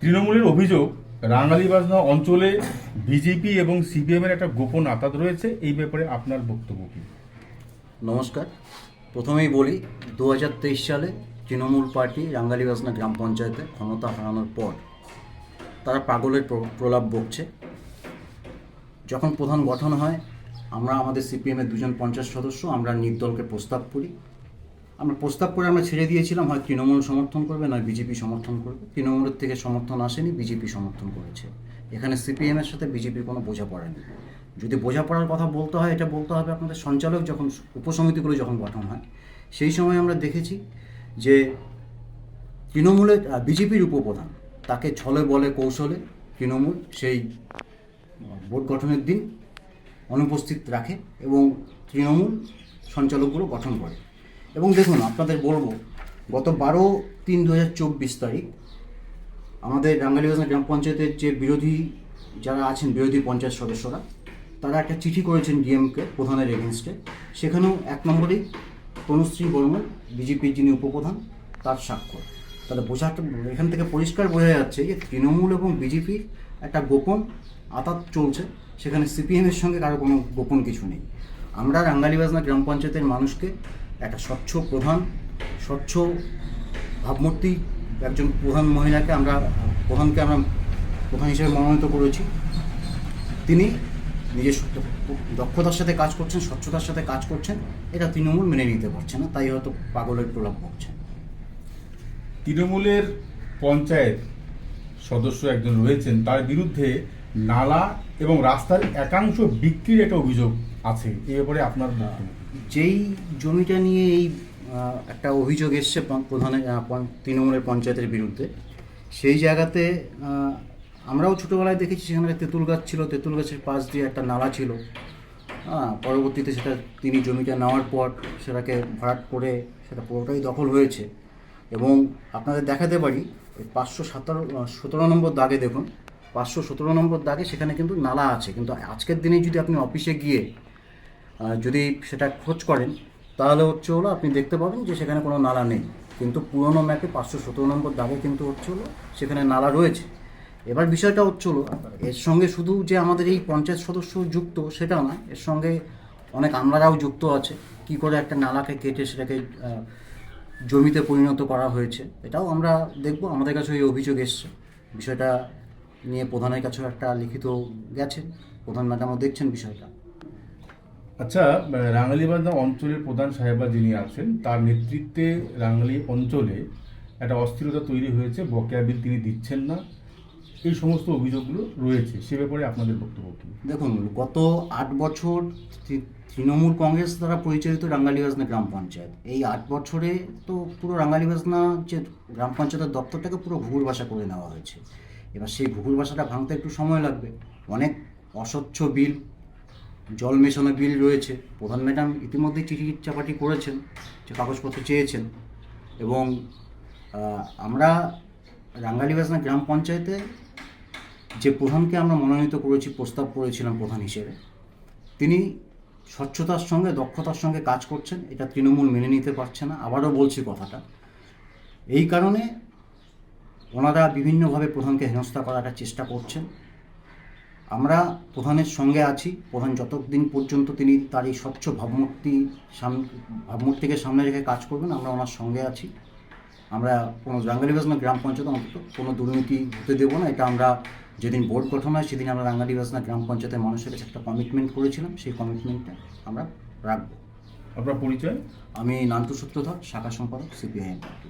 তৃণমূলের অভিযোগ রাঙ্গালিবাজনা অঞ্চলে বিজেপি এবং সিপিএম এর একটা গোপন আতাত রয়েছে। এই ব্যাপারে আপনার বক্তব্য কি? নমস্কার। প্রথমেই বলি দু হাজার তেইশ সালে তৃণমূল পার্টি রাঙ্গালিবাসনা গ্রাম পঞ্চায়েতে ক্ষমতা হারানোর পর তারা পাগলের প্র- প্রলাপ বকছে। যখন প্রধান গঠন হয়, আমরা আমাদের সিপিএমের দুজন পঞ্চাশ সদস্য, আমরা নির্দলকে প্রস্তাব করি। আমরা প্রস্তাব করে আমরা ছেড়ে দিয়েছিলাম, হয় তৃণমূল সমর্থন করবে, নয় বিজেপি সমর্থন করবে। তৃণমূলের থেকে সমর্থন আসেনি, বিজেপি সমর্থন করেছে। এখানে সিপিএমের সাথে বিজেপির কোনো বোঝাপড়া নেই যদি বোঝাপড়ার কথা বলতে হয়, এটা বলতে হবে আপনাদের সঞ্চালক যখন উপসমিতিগুলো যখন গঠন হয়। সেই সময় আমরা দেখেছি যে তৃণমূলের বিজেপির উপপ্রধান, তাকে ছলে বলে কৌশলে তৃণমূল সেই বোর্ড গঠনের দিন অনুপস্থিত রাখে এবং তৃণমূল সঞ্চালকগুলো গঠন করে। এবং দেখুন, আপনাদের বলব, গত বারো তিন দু হাজার চব্বিশ তারিখ, আমাদের রাঙ্গালিবাজার গ্রাম পঞ্চায়েতের যে বিরোধী যারা আছেন, বিরোধী পঞ্চায়েত সদস্যরা, তারা একটা চিঠি করেছেন ডিএমকে, প্রধানের এগেনস্টে। সেখানেও এক নম্বরেই তনুশ্রী বর্মন বিজেপির যিনি উপপ্রধান, তার স্বাক্ষর। তাহলে বোঝাটা, এখান থেকে পরিষ্কার বোঝা যাচ্ছে যে তৃণমূল এবং বিজেপির একটা গোপন আতাত চলছে, সেখানে সিপিএমের সঙ্গে কারও কোনো গোপন কিছু নেই। আমরা রাঙ্গালিবাজনা গ্রাম পঞ্চায়েতের মানুষকে একটা স্বচ্ছ প্রধান, স্বচ্ছ ভাবমূর্তি, একজন প্রধান মহিলাকে আমরা, প্রধানকে আমরা প্রধান হিসেবে মনোনীত করেছি। তিনি নিজের দক্ষতার সাথে কাজ করছেন, স্বচ্ছতার সাথে কাজ করছেন, এটা তৃণমূল মেনে নিতে পারছে না, তাই হয়তো পাগলের প্রলাপ বকছেন তৃণমূলের পঞ্চায়েত সদস্য একজন রয়েছেন, তার বিরুদ্ধে নালা এবং রাস্তার একাংশ বিক্রির একটা অভিযোগ আছে। এই ব্যাপারে আপনার যেই জমিটা নিয়ে এই একটা অভিযোগ এসছে প- প্রধানের তৃণমূলের পঞ্চায়েতের বিরুদ্ধে সেই জায়গাতে আমরাও ছোটোবেলায় দেখেছি সেখানে তেঁতুল গাছ ছিল তেঁতুল গাছের পাশ দিয়ে একটা নালা ছিল। হ্যাঁ পরবর্তীতে সেটা তিনি জমিটা নেওয়ার পর সেটাকে ভরাট করে সেটা পুরোটাই দখল হয়েছে। এবং আপনাদের দেখাতে পারি পাঁচশো সতেরো সতেরো নম্বর দাগে দেখুন পাঁচশো সতেরো নম্বর দাগে সেখানে কিন্তু নালা আছে। কিন্তু আজকের দিনে যদি আপনি অফিসে গিয়ে যদি সেটা খোঁজ করেন, তাহলে হচ্ছে হলো আপনি দেখতে পাবেন যে সেখানে কোনো নালা নেই। কিন্তু পুরোনো ম্যাপে পাঁচশো সতেরো নম্বর দাগে কিন্তু হচ্ছে হলো সেখানে নালা রয়েছে। এবার বিষয়টা হচ্ছে হলো, এর সঙ্গে শুধু যে আমাদের এই পঞ্চায়েত সদস্য যুক্ত সেটা না, এর সঙ্গে অনেক আমলারাও যুক্ত আছে। কি করে একটা নালাকে কেটে সেটাকে জমিতে পরিণত করা হয়েছে, এটাও আমরা দেখব। আমাদের কাছে এই অভিযোগ এসছে। বিষয়টা নিয়ে প্রধানের কাছেও একটা লিখিত গেছে। প্রধান ম্যাডামও দেখছেন বিষয়টা। আচ্ছা রাঙ্গালিবাজনা অঞ্চলের প্রধান সাহেবা যিনি আছেন তার নেতৃত্বে রাঙ্গালি অঞ্চলে একটা অস্থিরতা তৈরি হয়েছে বকেয়া বিল তিনি দিচ্ছেন না। এই সমস্ত অভিযোগগুলো রয়েছে সে ব্যাপারে আপনাদের বক্তব্য কি? দেখুন গত আট বছর তৃণমূল কংগ্রেস দ্বারা পরিচালিত রাঙ্গালিবাজনা গ্রাম পঞ্চায়েত। এই আট বছরে তো পুরো রাঙ্গালিবাজনা যে গ্রাম পঞ্চায়েতের দপ্তরটাকে পুরো ভুল ভাষা করে নেওয়া হয়েছে। এবার সেই ঘুঘুর ভাষাটা ভাঙতে একটু সময় লাগবে। অনেক অস্বচ্ছ বিল, জল মেশানো বিল রয়েছে। প্রধান ম্যাডাম ইতিমধ্যেই চিঠি চাপাটি করেছেন যে কাগজপত্র চেয়েছেন এবং আমরা রাঙ্গালিবাজনা গ্রাম পঞ্চায়েতে যে প্রধানকে আমরা মনোনীত করেছি, প্রস্তাব করেছিলাম প্রধান হিসেবে, তিনি স্বচ্ছতার সঙ্গে, দক্ষতার সঙ্গে কাজ করছেন। এটা তৃণমূল মেনে নিতে পারছে না। আবারও বলছি কথাটা। এই কারণে ওনারা বিভিন্নভাবে প্রধানকে হেনস্থা করার একটা চেষ্টা করছেন। আমরা প্রধানের সঙ্গে আছি। প্রধান যতদিন পর্যন্ত তিনি তার এই স্বচ্ছ ভাবমূর্তি ভাবমূর্তিকে সামনে রেখে কাজ করবেন আমরা ওনার সঙ্গে আছি। আমরা কোনো রাঙ্গালিবাজনা গ্রাম পঞ্চায়েত অন্তত কোনো দুর্নীতি হতে দেবো না। এটা আমরা যেদিন বোর্ড গঠন হয় সেদিন আমরা রাঙ্গালিবাজনা গ্রাম পঞ্চায়েতের মানুষের কাছে একটা কমিটমেন্ট করেছিলাম। সেই কমিটমেন্টটা আমরা রাখব। আপনার পরিচয়? আমি নান্তু সূত্রধর শাখা সম্পাদক সিপিআইএম পার্টি